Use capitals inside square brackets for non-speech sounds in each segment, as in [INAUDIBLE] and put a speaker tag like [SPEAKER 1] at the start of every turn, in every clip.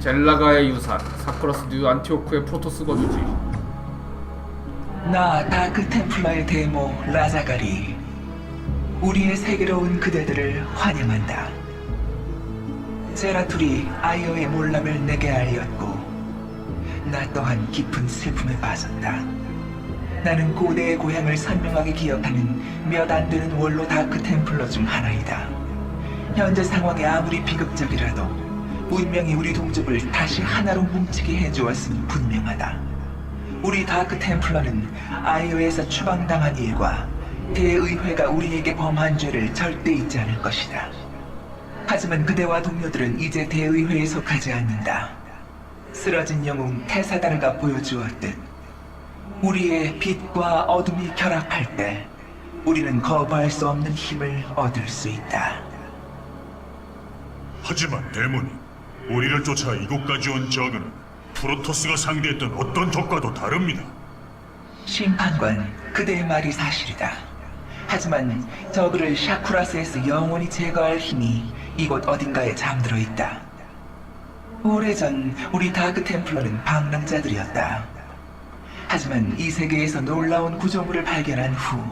[SPEAKER 1] 젤라가의 유산 사크러스 뉴 안티오크의 프로토스 거주지.
[SPEAKER 2] 나 다크 템플러의 데모 라자가리 우리의 세계로 온 그대들을 환영한다. 제라툴이 아이어의 몰락을 내게 알렸고 나 또한 깊은 슬픔에 빠졌다. 나는 고대의 고향을 선명하게 기억하는 몇 안 되는 원로 다크 템플러 중 하나이다. 현재 상황이 아무리 비극적이라도 운명이 우리 동족을 다시 하나로 뭉치게 해주었음이 분명하다 우리 다크 템플러는 아이오에서 추방당한 일과 대의회가 우리에게 범한 죄를 절대 잊지 않을 것이다. 하지만 그대와 동료들은 이제 대의회에 속하지 않는다. 쓰러진 영웅 테사다르가 보여주었듯 우리의 빛과 어둠이 결합할 때 우리는 거부할 수 없는 힘을 얻을 수 있다.
[SPEAKER 3] 하지만 데모니, 우리를 쫓아 이곳까지 온 적은 프로토스가 상대했던 어떤 적과도 다릅니다.
[SPEAKER 2] 심판관, 그대의 말이 사실이다. 하지만 저그를 샤쿠라스에서 영원히 제거할 힘이 이곳 어딘가에 잠들어 있다. 오래전 우리 다크 템플러는 방랑자들이었다. 하지만 이 세계에서 놀라운 구조물을 발견한 후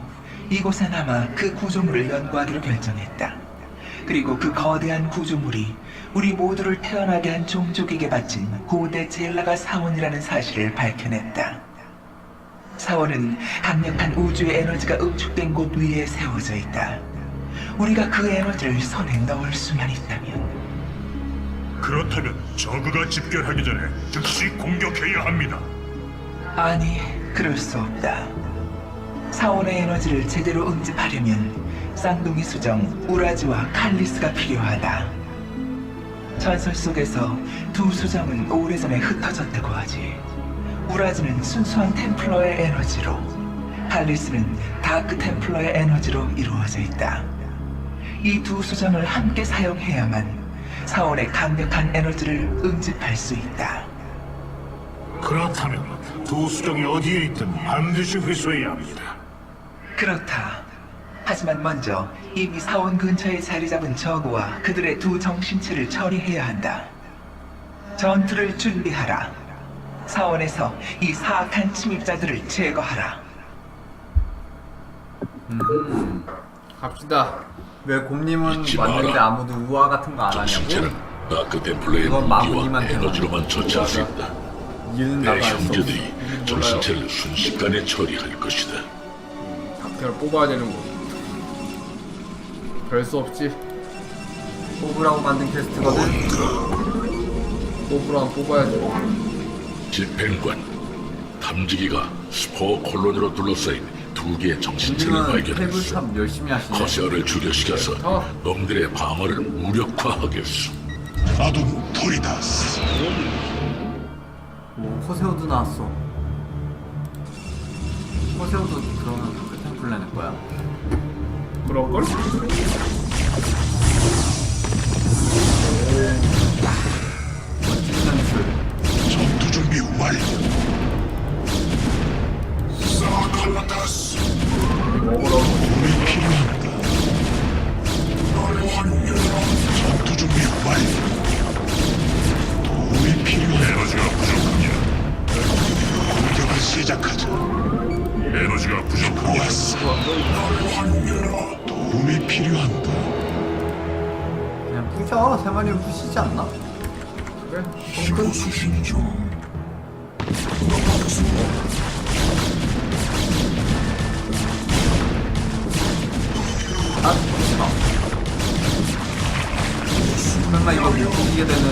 [SPEAKER 2] 이곳에 남아 그 구조물을 연구하기로 결정했다. 그리고 그 거대한 구조물이 우리 모두를 태어나게 한 종족에게 바친 고대 젤라가 사원이라는 사실을 밝혀냈다. 사원은 강력한 우주의 에너지가 응축된 곳 위에 세워져 있다. 우리가 그 에너지를 손에 넣을 수만 있다면
[SPEAKER 3] 그렇다면 저그가 집결하기 전에 즉시 공격해야 합니다.
[SPEAKER 2] 아니, 그럴 수 없다. 사원의 에너지를 제대로 응집하려면 쌍둥이 수정 우라지와 칼리스가 필요하다. 전설 속에서 두 수정은 오래전에 흩어졌다고 하지. 우라지는 순수한 템플러의 에너지로, 칼리스는 다크 템플러의 에너지로 이루어져 있다. 이 두 수정을 함께 사용해야만 사원의 강력한 에너지를 응집할 수 있다.
[SPEAKER 4] 그렇다면 두 수정이 어디에 있든 반드시 회수해야 합니다.
[SPEAKER 2] 그렇다. 하지만 먼저 이미 사원 근처에 자리 잡은 저구와 그들의 두 정신체를 처리해야 한다. 전투를 준비하라. 사원에서 이 사악한 침입자들을 제거하라.
[SPEAKER 1] 갑시다
[SPEAKER 5] 왜 곰님은
[SPEAKER 6] 잊지
[SPEAKER 5] 왔는데. 아무도 우화 같은 거안
[SPEAKER 6] 정신체는
[SPEAKER 5] 하냐고?
[SPEAKER 6] 다크 템플러의
[SPEAKER 5] 그건
[SPEAKER 6] 무기와 에너지로만 처치할 수 있다. 내. 형제들이. 정신체를 순식간에 처리할 것이다.
[SPEAKER 1] 작태를 뽑아야 되는군 별수 없지
[SPEAKER 5] 뽑으라고 만든 퀘스트거든.
[SPEAKER 1] 뽑으라면 뽑아야지
[SPEAKER 6] 집행관 탐지기가 스포 콜로니로 둘러싸인 두 개의 정신체를 발견했어.
[SPEAKER 5] 탭을 참 열심히 하시네.
[SPEAKER 6] 커세어를 줄여시켜서
[SPEAKER 1] 어.
[SPEAKER 6] 놈들의 방어를 무력화하겠소.
[SPEAKER 3] 아둠 토리다스.
[SPEAKER 5] 오, 코세오도 나왔어. 코세오도 그러면 다크 템플레는 거야?
[SPEAKER 1] 그럴걸?
[SPEAKER 3] 도움이 필요합니다. 도움이 필요해. 에너지가
[SPEAKER 5] 마리는 부시지 않나?
[SPEAKER 1] 그래
[SPEAKER 3] 수신 중.
[SPEAKER 5] 아, 부시마. 설마 이거 못 이기게 되는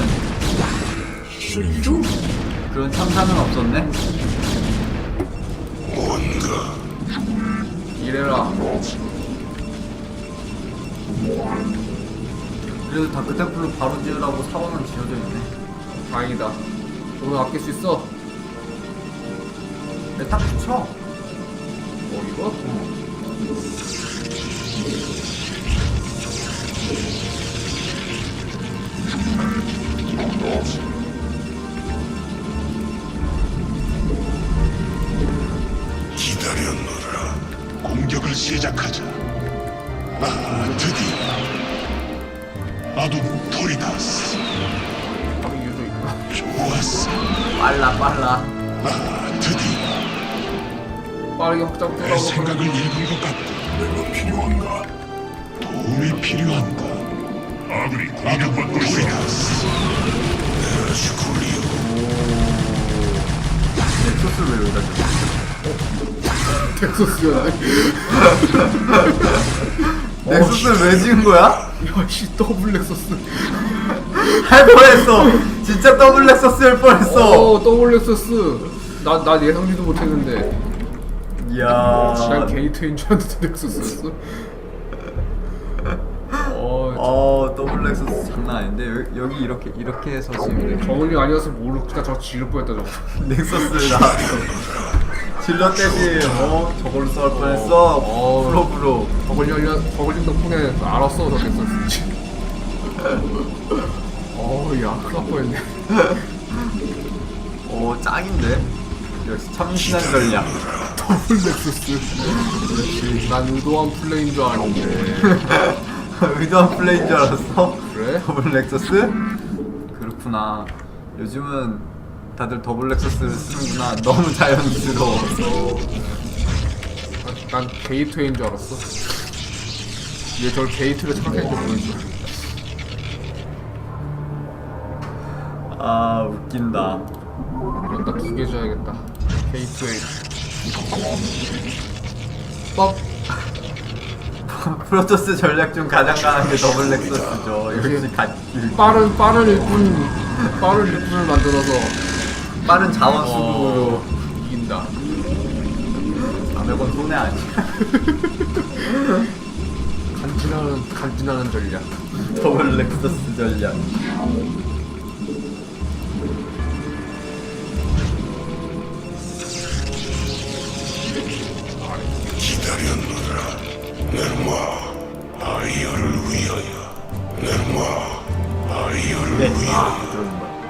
[SPEAKER 5] 그런 참사는 없었네?
[SPEAKER 1] 아낄 수 있어
[SPEAKER 5] 근데 딱 붙여.
[SPEAKER 1] 어 이거?
[SPEAKER 3] 기다렸노라. 공격을 시작하자. 아, 드디어. 아둠 토리다스.
[SPEAKER 1] 있고
[SPEAKER 5] 빨라 빨라
[SPEAKER 3] 아, 드디어
[SPEAKER 1] 빠르게 확장
[SPEAKER 3] 내 생각을 읽은 것 같고 내가 필요한가? 도움이 필요한가? 아군이 공격받고 있다. 에스쿨리오
[SPEAKER 5] 넥서스를 왜 여기다 줘
[SPEAKER 1] 텍소스야
[SPEAKER 5] 넥서스를 왜 지은 거야?
[SPEAKER 1] 야씨 더블 넥서스
[SPEAKER 5] 할 뻔했어 진짜 더블 넥서스 할 뻔했어.
[SPEAKER 1] 어 더블 넥서스. 나, 나 예상지도 못했는데.
[SPEAKER 5] 이야.
[SPEAKER 1] 난 게이트인 줄 알았는데 넥서스였어. 어
[SPEAKER 5] 어 더블 넥서스 장난 아닌데. 여기, 여기 이렇게 이렇게 해서 지금
[SPEAKER 1] 정은이 아니었으면 모르고 그냥 저 지를 뻔했다 저거.
[SPEAKER 5] 넥서스를 나왔어 질러 대신 어 저걸로 써할 뻔했어.
[SPEAKER 1] 어. 저걸링 알려 저걸링 덕분에 알았어 저 넥서스 [LAUGHS] 어우 야 큰일 날 뻔했네.
[SPEAKER 5] 오 [LAUGHS] 짱인데? 역시 참신한 전략 [LAUGHS]
[SPEAKER 1] 더블 넥서스. 난 의도한 플레이인 줄 알았는데. [LAUGHS]
[SPEAKER 5] 의도한 플레이인 줄 알았어?
[SPEAKER 1] 그래?
[SPEAKER 5] 더블 넥서스? 그렇구나. 요즘은 다들 더블 넥서스를 쓰는구나. 너무 자연스러워서.
[SPEAKER 1] 난 게이트웨이인 줄 알았어. 얘 저를 게이트를 생각했는지 모르겠어
[SPEAKER 5] 아 웃긴다.
[SPEAKER 1] 여기다 두개 줘야겠다. 게이트웨이 뻑. [LAUGHS]
[SPEAKER 5] 프로토스 전략 중 가장 강한 게 더블 넥서스죠. 역시 갓.
[SPEAKER 1] 빠른 빠른 일꾼 빠른 일꾼을 만들어서
[SPEAKER 5] 빠른 자원 수급으로.
[SPEAKER 1] 어, 이긴다.
[SPEAKER 5] 400원 손해 아니야? [LAUGHS]
[SPEAKER 1] 간지나는 간지나는 전략.
[SPEAKER 5] 더블 넥서스 전략
[SPEAKER 3] 아이어를
[SPEAKER 5] 네.
[SPEAKER 3] 위하여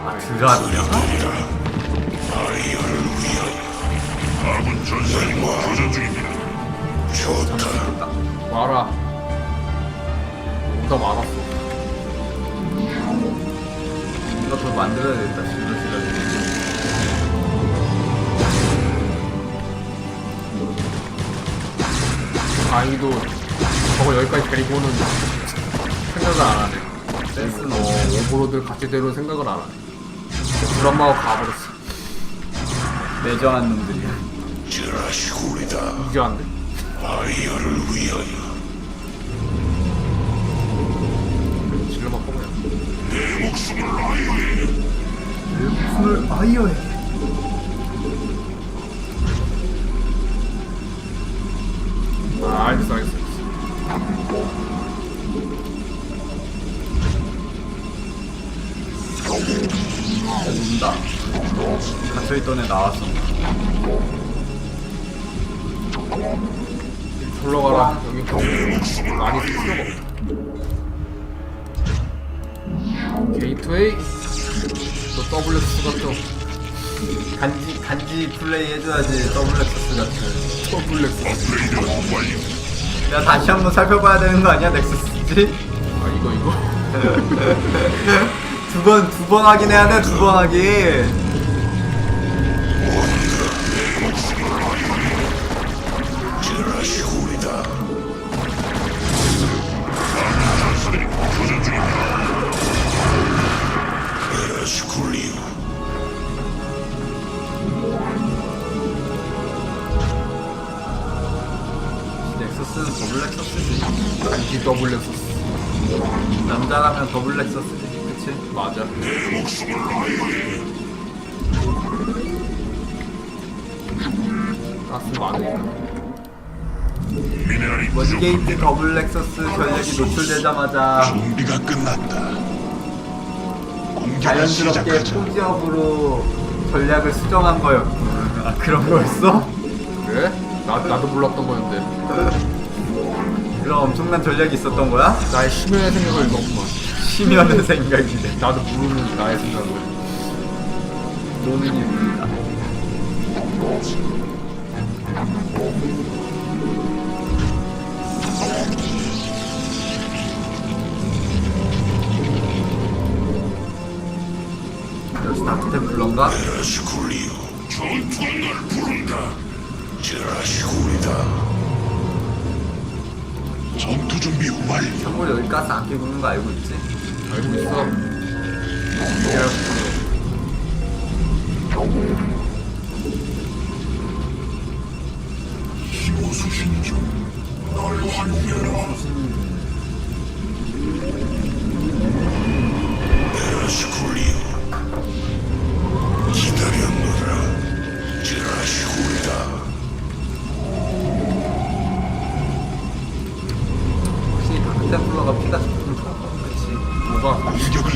[SPEAKER 5] 아
[SPEAKER 3] 들려드리라 아이어를 위하여 아군 전사님 교전 중입니다 좋다
[SPEAKER 1] 와라. 오다 말았어.
[SPEAKER 5] 이거 더 만들어야 되겠다 실버 실버
[SPEAKER 1] 다행히도 저걸 여기까지 데리고 오는 생각을 안 하네
[SPEAKER 5] 센스는
[SPEAKER 1] 어, 오버로드를 같이 데려올 생각을 안 하네. 불안마가 가버렸어.
[SPEAKER 5] 매정한 놈들이야.
[SPEAKER 1] 이게 안돼
[SPEAKER 3] 아이어를 위하여.
[SPEAKER 1] 질러만 뽑아야
[SPEAKER 3] 내 목숨을 아이어에
[SPEAKER 5] 숨을 아이어에
[SPEAKER 1] 아 알겠어 알겠어 알겠어
[SPEAKER 5] 온다. 갇혀있던 애 나왔어.
[SPEAKER 1] 졸러 가라. 여기 많이 쓸 필요가 게이트웨이? 또 WX가 또
[SPEAKER 5] 간지 간지 플레이 해줘야지 더블 넥서스 같은
[SPEAKER 1] WX
[SPEAKER 5] 야 다시 한번 살펴봐야 되는 거 아니야 넥서스지?
[SPEAKER 1] 아 이거 이거 [LAUGHS]
[SPEAKER 5] 두 번 두 번 확인해야 돼 두 번 확인 넥서스는 더블 넥서스지.
[SPEAKER 1] 안티 WX
[SPEAKER 5] 남자라면 더블 넥서스지 그치?
[SPEAKER 1] 맞아 가스 많으니까
[SPEAKER 3] 미네랄이
[SPEAKER 5] 원게이트 더블 넥서스 전력이 노출되자마자
[SPEAKER 3] 준비가 끝났다 공격을
[SPEAKER 5] 자연스럽게
[SPEAKER 3] 시작하자
[SPEAKER 5] 포지업으로 전략을 수정한 거였군 아 그런 거였어?
[SPEAKER 1] 그래? 나, 나도 몰랐던 거였는데
[SPEAKER 5] 그런 엄청난 전략이 있었던 거야?
[SPEAKER 1] 나의 심연의 생각을 읽었구만
[SPEAKER 5] 심연의 생각이네
[SPEAKER 1] 나도 모르는 나의 생각을.
[SPEAKER 5] 노는 일입니다 역시?
[SPEAKER 7] 라스쿨리오 전투가 날 부른다. 제라시쿨이다. 전투 준비 완료.
[SPEAKER 5] 참고로 여기 가스 안 있는 거 알고 있지?
[SPEAKER 1] 알고 있어.
[SPEAKER 7] 힘호 수신 중날 환멸하라. 라스쿨리오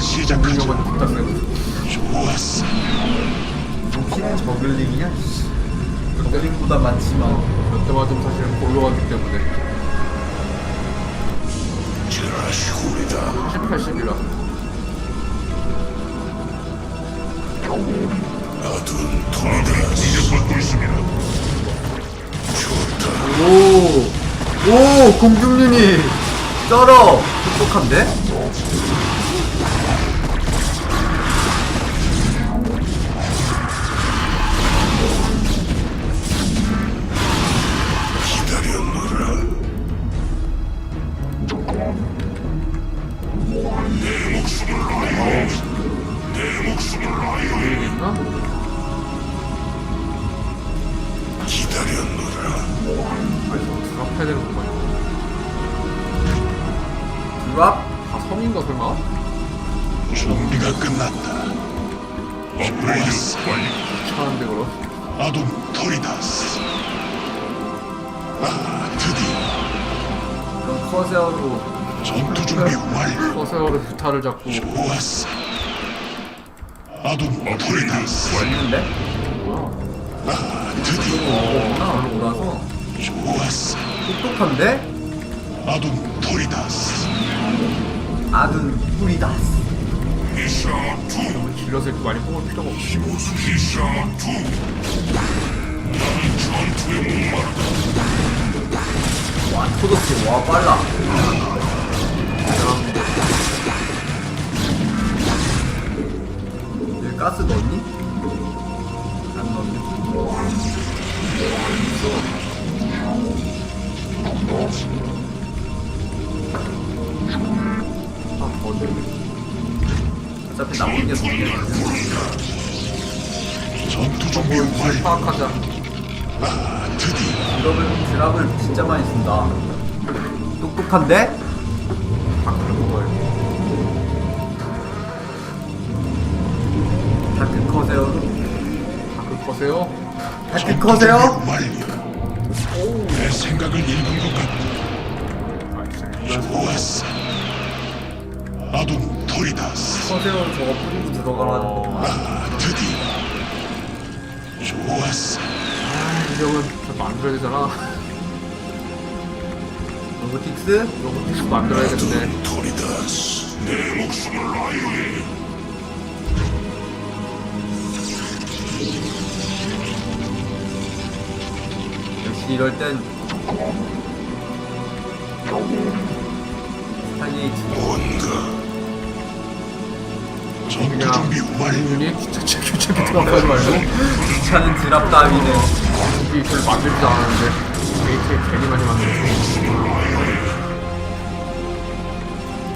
[SPEAKER 1] 세고.
[SPEAKER 6] 좋았어
[SPEAKER 5] 피는 저글링이냐? 저글링보다 많지만
[SPEAKER 1] 몇대 맞으면 사실은 골로가기 때문에
[SPEAKER 7] 제라시쿨이다
[SPEAKER 1] 70, 80이라.
[SPEAKER 7] 아둔 토리다 이제 받고 있습니다 좋다
[SPEAKER 5] 오! 오! 공중윤이 쩔어! 똑똑한데?
[SPEAKER 1] 부타를 잡고
[SPEAKER 6] 좋았어 아둠 토리다스
[SPEAKER 5] 왔는데?
[SPEAKER 1] 뭐야?
[SPEAKER 6] 아 드디어
[SPEAKER 5] 아, 오라서
[SPEAKER 6] 좋았어
[SPEAKER 5] 똑똑한데?
[SPEAKER 6] 아둠 토리다스
[SPEAKER 5] 아둔 뿌리다스
[SPEAKER 1] 너무 길러서 이렇게 많이 뽑을 필요가 없어.
[SPEAKER 7] 이샤투 나는 전투에 목마르다
[SPEAKER 5] 와 토도스 와 빨라 가스 넣었니? 안 넣었네
[SPEAKER 1] 아, 어제
[SPEAKER 5] 어차피 남은 게 돈이야
[SPEAKER 6] 전투 완료
[SPEAKER 1] 파악하자.
[SPEAKER 6] 아
[SPEAKER 5] 드랍을, 드랍을 진짜 많이 쓴다 똑똑한데? 다크 커세어로
[SPEAKER 1] 방금 거세요?
[SPEAKER 5] 다크?
[SPEAKER 6] 준비 완료 내 생각을 읽은 것 같다
[SPEAKER 1] 아.
[SPEAKER 6] 좋았어 아둠 토리다스
[SPEAKER 5] 커세어 저거 뿌리고 들어가라는 거
[SPEAKER 6] 아 드디어 좋았어
[SPEAKER 1] 아, 이 점은 좀 만들어야 되잖아.
[SPEAKER 5] 로보틱스?
[SPEAKER 1] 계속 만들어야겠네.
[SPEAKER 7] 아둔 토리다스 내 목숨을 라이오에
[SPEAKER 5] 이럴 땐
[SPEAKER 6] 전투
[SPEAKER 1] 그냥 유닛 귀찮게 들어가지 말고
[SPEAKER 5] 귀찮은 드랍 따위는
[SPEAKER 1] 우리 별로 만들지도 않았는데 게이트에 괜히 많이 만들었어.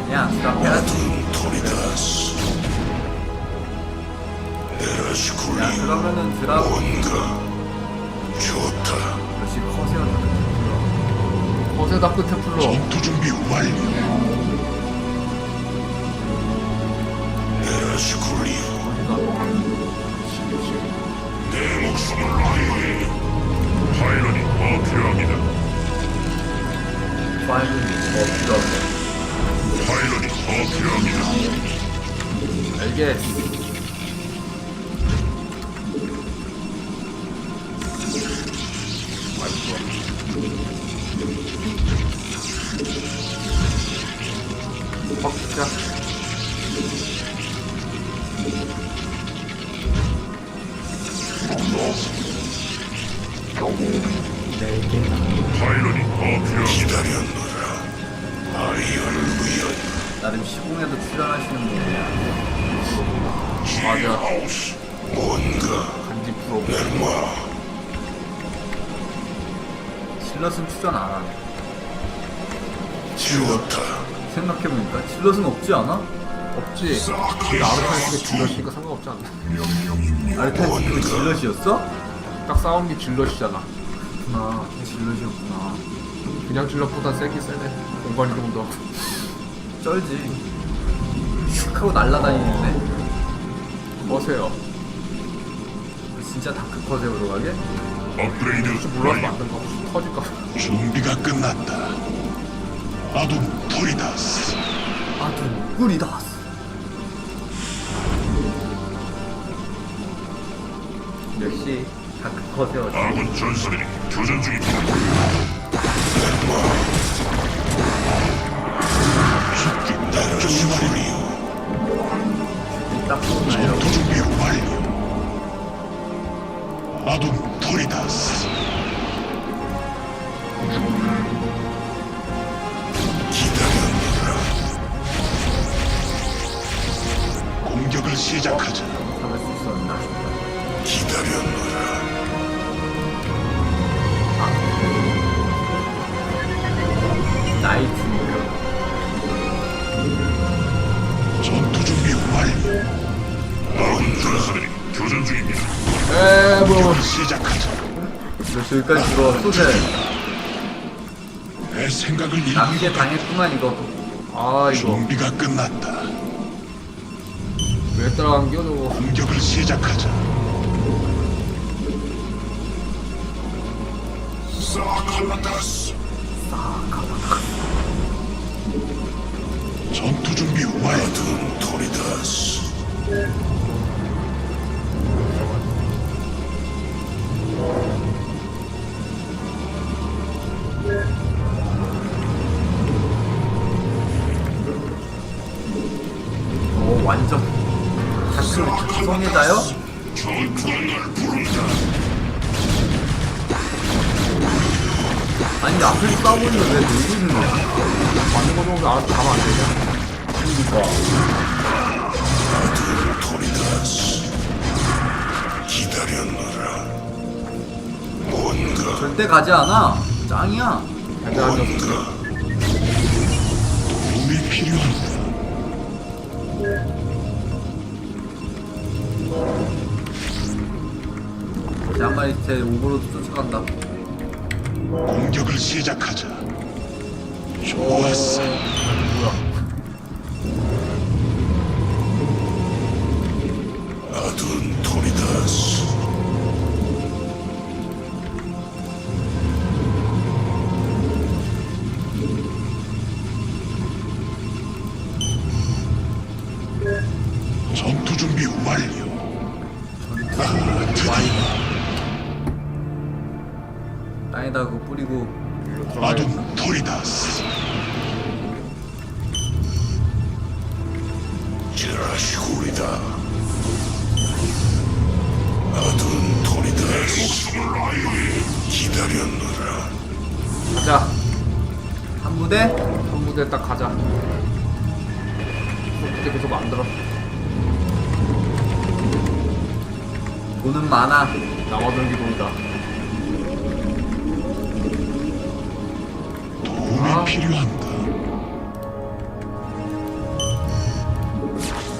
[SPEAKER 5] 그냥 드랍 해야지
[SPEAKER 7] 아둔 토리다스
[SPEAKER 5] 야 그러면은 드랍
[SPEAKER 7] 뭔가 좋다
[SPEAKER 5] 역시 커세어 다크
[SPEAKER 1] 거세 다크 테플러.
[SPEAKER 6] 전투 준비 완료.
[SPEAKER 7] 에라시쿨리오.
[SPEAKER 1] 지금
[SPEAKER 7] 내 목숨을 라이오에 파일런이 더 필요합니다.
[SPEAKER 5] 파일은 더
[SPEAKER 7] 필요합니다.
[SPEAKER 1] 알겠어.
[SPEAKER 7] 파일런이 더 필요합니다 기다렸노라 아이언을 위하여
[SPEAKER 5] 나름 시공에도 출연하시는 분이야
[SPEAKER 1] 맞아.
[SPEAKER 6] 뭔가
[SPEAKER 1] 간지 프로.
[SPEAKER 6] 마
[SPEAKER 5] 질럿은 출전 안 하네.
[SPEAKER 6] 좋다.
[SPEAKER 5] 생각해보니까 질럿은 없지 않아?
[SPEAKER 1] 없지. 우리 아르타니스가 질럿이니까 상관없지 않나.
[SPEAKER 6] 명령입니다.
[SPEAKER 5] 아르타이스 그 질럿이었어?
[SPEAKER 1] 딱 싸운 게 질럿이잖아.
[SPEAKER 5] 아, 질럿이었구나.
[SPEAKER 1] 그냥 질럿보다 세긴 세네. 공간 이동도 하고.
[SPEAKER 5] 쩔지. 슉 하고 날아다니는데.
[SPEAKER 1] 뭐세요?
[SPEAKER 5] 진짜 다크컷에 들어가게?
[SPEAKER 6] 업그레이드
[SPEAKER 1] 혹시 몰라서 만든 거 혹시 터질까 봐.
[SPEAKER 6] 준비가 끝났다. 아둠 토리다스.
[SPEAKER 5] 아둔 꿀이다. 역시 다크컷에 어디
[SPEAKER 6] 아군 전사들이 교전 중이다. 죽기 조심하리요.
[SPEAKER 5] 딱 보면
[SPEAKER 6] 아둠 토리다스. 기다렸노라. 공격을 시작하자.
[SPEAKER 5] 있었나?
[SPEAKER 6] 기다렸노라.
[SPEAKER 5] 너 저기까지 들어 소재
[SPEAKER 6] 내 생각을
[SPEAKER 5] 남게 당했구만 이거
[SPEAKER 1] 아, 이거.
[SPEAKER 6] 준비가 끝났다.
[SPEAKER 1] 왜 따라간 겨, 저거.
[SPEAKER 6] 공격을 시작하자. 사칼라타스. 전투 준비 완료. 토리다스. 부른다.
[SPEAKER 5] 아니 앞에서 싸우고 있는데 왜 놀고 있는 거야?
[SPEAKER 1] 맞는 거 정도 알아서 가면 안 되냐?
[SPEAKER 6] 기다렸노라. 뭔가
[SPEAKER 5] 절대 가지 않아 짱이야
[SPEAKER 1] 안 줬어.
[SPEAKER 6] 뭔가 도움이 필요한 다.
[SPEAKER 5] 야마이테 오버로드 쫓아간다
[SPEAKER 6] 공격을 시작하자. 좋았어. 아둔 토리다스. 전투 준비 완료. 아, 드디어
[SPEAKER 5] 땅에다 그거 뿌리고
[SPEAKER 6] 아둔 토리다스. 제라시후리다. 아둔 토리다스. 기다렸노라.
[SPEAKER 1] 가자.
[SPEAKER 5] 한 부대?
[SPEAKER 1] 한 무대 딱 가자. 그때 계속 만들어.
[SPEAKER 5] 돈은 많아
[SPEAKER 1] 남아돌기 돈이다.
[SPEAKER 6] 도움이
[SPEAKER 1] 아.
[SPEAKER 6] 필요한다.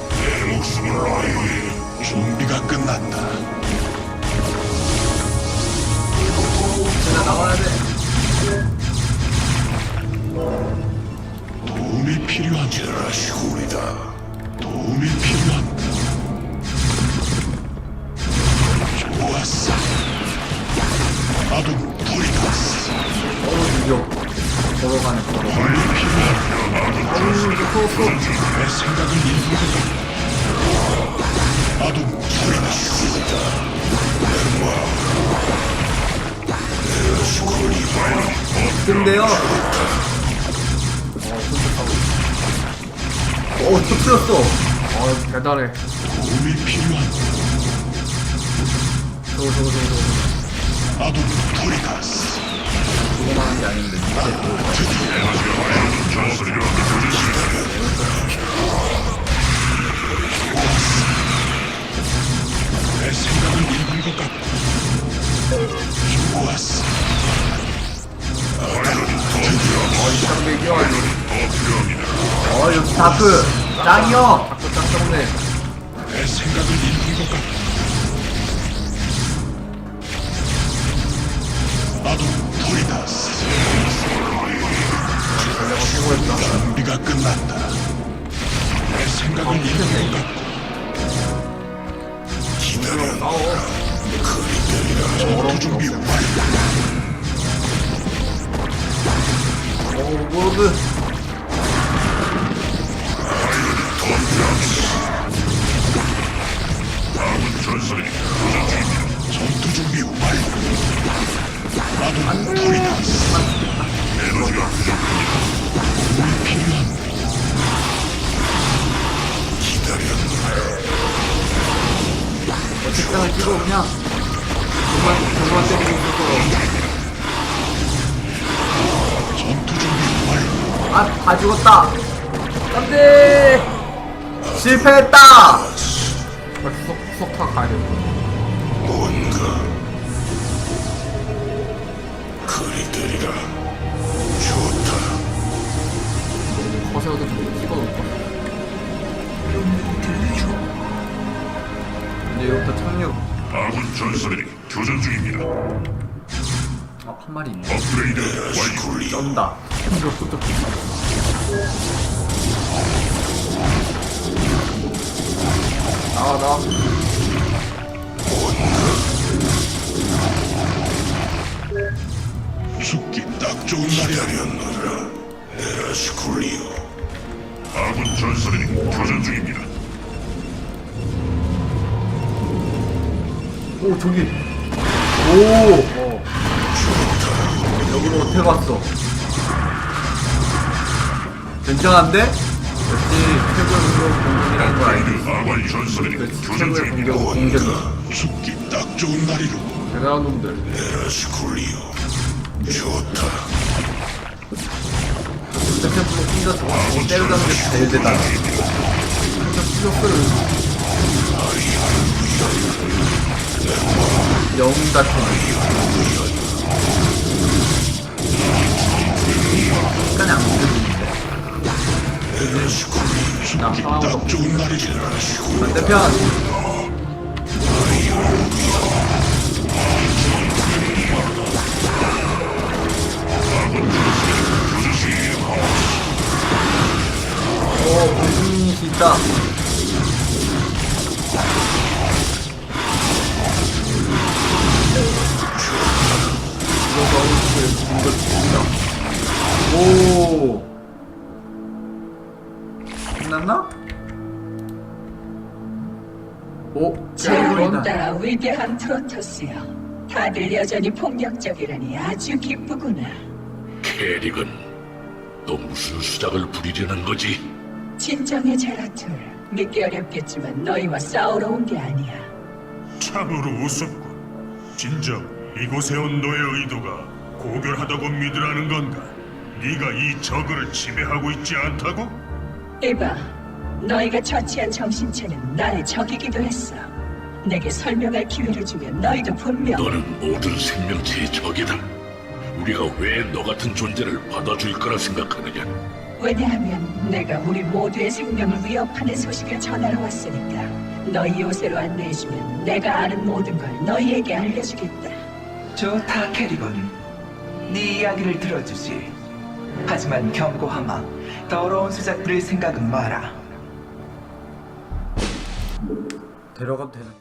[SPEAKER 6] 내 목숨을 아이오에 준비가 끝났다.
[SPEAKER 5] 제가 나와야 돼
[SPEAKER 6] 도움이 필요한 제라시후리다. 도움이 필요한 내 생각을 읽는 아둔 토리다스.
[SPEAKER 5] 근데요 어 터뜨렸어
[SPEAKER 1] 어, 대단해.
[SPEAKER 6] 도움이 필요한다.
[SPEAKER 1] 저거, 저거, 저거, 저거.
[SPEAKER 6] 아둔 토리다스.
[SPEAKER 5] 그거만 한게 아닌데 밑에 내 생각은 있는 것 같고 다프 짱이요.
[SPEAKER 1] 다프 짱 때문에.
[SPEAKER 6] 내 생각은 있는 것 같고 나도 불이 났어.
[SPEAKER 1] 전략을 해고했다.
[SPEAKER 6] 준비가 끝났다. 내 생각을 읽은 것 같다. 기다려.
[SPEAKER 1] 싸워.
[SPEAKER 6] 전투 준비 완료.
[SPEAKER 5] 오 모르드
[SPEAKER 3] 전설이
[SPEAKER 6] 전투 준비 완료. 나도 도리다스.
[SPEAKER 3] 에너지가
[SPEAKER 6] 물 필요한.
[SPEAKER 5] 책상을 찍어 그냥 정말 정말 때리고
[SPEAKER 6] 완료.
[SPEAKER 5] 아다 죽었다 안돼 실패했다
[SPEAKER 1] 수석, 수석타 가야 돼.
[SPEAKER 6] 뭔가 그리들이라 좋다.
[SPEAKER 1] 거세어도 좀 찍어놓을 거야.
[SPEAKER 5] 이제 이부터 착륙
[SPEAKER 3] 아군 전설이 교전 중입니다.
[SPEAKER 5] 아 한 마리 있네
[SPEAKER 3] 업그레이드 완료.
[SPEAKER 5] 쩐다
[SPEAKER 1] 이것부터
[SPEAKER 5] 나와 나와
[SPEAKER 6] 죽기 딱 좋은 날이었노라. 에라스쿨리오.
[SPEAKER 3] 아군 전설이 교전 중입니다.
[SPEAKER 5] 오 저기 오 여기로 어떻게 갔어 굉장한데? 역시 최고의 공격 공격이라는 걸 알지
[SPEAKER 3] 아군 전설이
[SPEAKER 5] 그
[SPEAKER 3] 교전
[SPEAKER 5] 최고의
[SPEAKER 3] 중입니다.
[SPEAKER 5] 공격 공격이야
[SPEAKER 6] 죽기 딱 좋은 날이로.
[SPEAKER 1] 대단한 놈들.
[SPEAKER 6] 에라스쿨리오. 좋다.
[SPEAKER 5] 스태프로 혼자 저거 때려잡는 게 제일 대단해
[SPEAKER 1] 진짜 수석을
[SPEAKER 5] 영웅 같은 약간 안 보여지는데 나
[SPEAKER 6] 날이라.
[SPEAKER 5] 반대편 오 있다 너무 이걸 죽인다 오 끝났나? 오?
[SPEAKER 8] 제국을 따라 위대한 프로토스여. 다들 여전히 폭력적이라니 아주 기쁘구나.
[SPEAKER 6] 캐릭은 또 무슨 수작을 부리려는 거지?
[SPEAKER 8] 진정의 제라툴. 믿기 어렵겠지만 너희와 싸우러 온 게 아니야.
[SPEAKER 3] 참으로 우습군. 진정 이곳에 온 너의 의도가 고결하다고 믿으라는 건가? 네가 이 저그를 지배하고 있지 않다고?
[SPEAKER 8] 이봐, 너희가 처치한 정신체는 나의 적이기도 했어. 내게 설명할 기회를 주면 너희도 분명
[SPEAKER 6] 너는 모든 생명체의 적이다. 우리가 왜 너 같은 존재를 받아줄 거라 생각하느냐?
[SPEAKER 8] 왜냐하면 내가 우리 모두의 생명을 위협하는 소식을 전하러 왔으니까. 너희 요새로 안내해주면 내가 아는 모든 걸 너희에게 알려주겠다.
[SPEAKER 2] 좋다 캐리건 네 이야기를 들어주지 하지만 경고하마 더러운 수작 부릴 생각은 마라
[SPEAKER 5] 데려가도 되는?